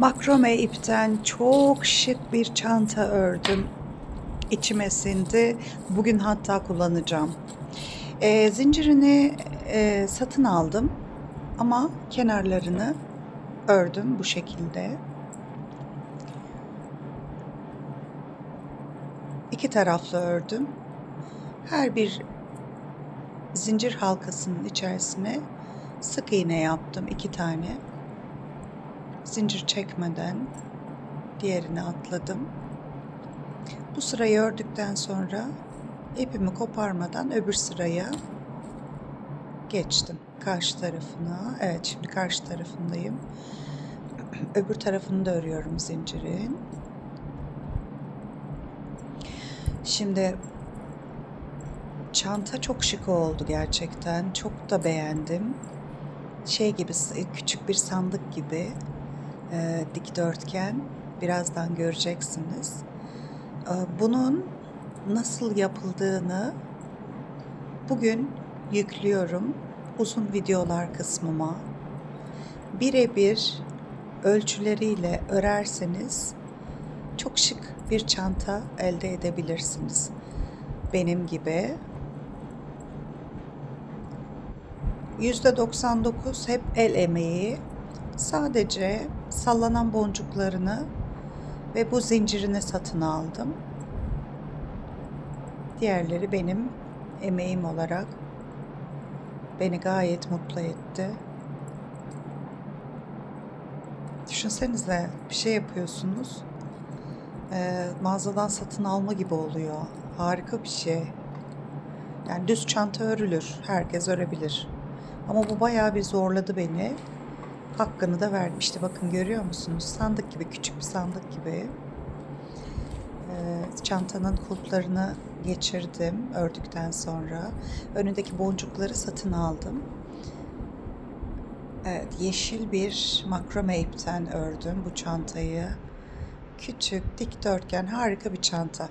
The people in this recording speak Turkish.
Makrome ipten çok şık bir çanta ördüm. İçime sindi. Bugün hatta kullanacağım. Ee, zincirini e, satın aldım ama kenarlarını ördüm bu şekilde. İki taraflı ördüm. Her bir zincir halkasının içerisine sık iğne yaptım iki tane. Zincir çekmeden diğerini atladım. Bu sırayı ördükten sonra ipimi koparmadan öbür sıraya geçtim. Karşı tarafına. Evet şimdi karşı tarafındayım. Öbür tarafını da örüyorum zincirin. Şimdi çanta çok şık oldu gerçekten. Çok da beğendim. Şey gibi küçük bir sandık gibi e, dikdörtgen. Birazdan göreceksiniz. E, bunun nasıl yapıldığını bugün yüklüyorum uzun videolar kısmıma. Birebir ölçüleriyle örerseniz çok şık bir çanta elde edebilirsiniz. Benim gibi. %99 hep el emeği. Sadece sallanan boncuklarını ve bu zincirini satın aldım. Diğerleri benim emeğim olarak beni gayet mutlu etti. Düşünsenize bir şey yapıyorsunuz. E, mağazadan satın alma gibi oluyor. Harika bir şey. Yani düz çanta örülür. Herkes örebilir. Ama bu bayağı bir zorladı beni. Hakkını da verdim. İşte bakın görüyor musunuz? Sandık gibi, küçük bir sandık gibi. Ee, çantanın kulplarını geçirdim ördükten sonra. Önündeki boncukları satın aldım. Evet, yeşil bir makrame ipten ördüm bu çantayı. Küçük, dikdörtgen, harika bir çanta.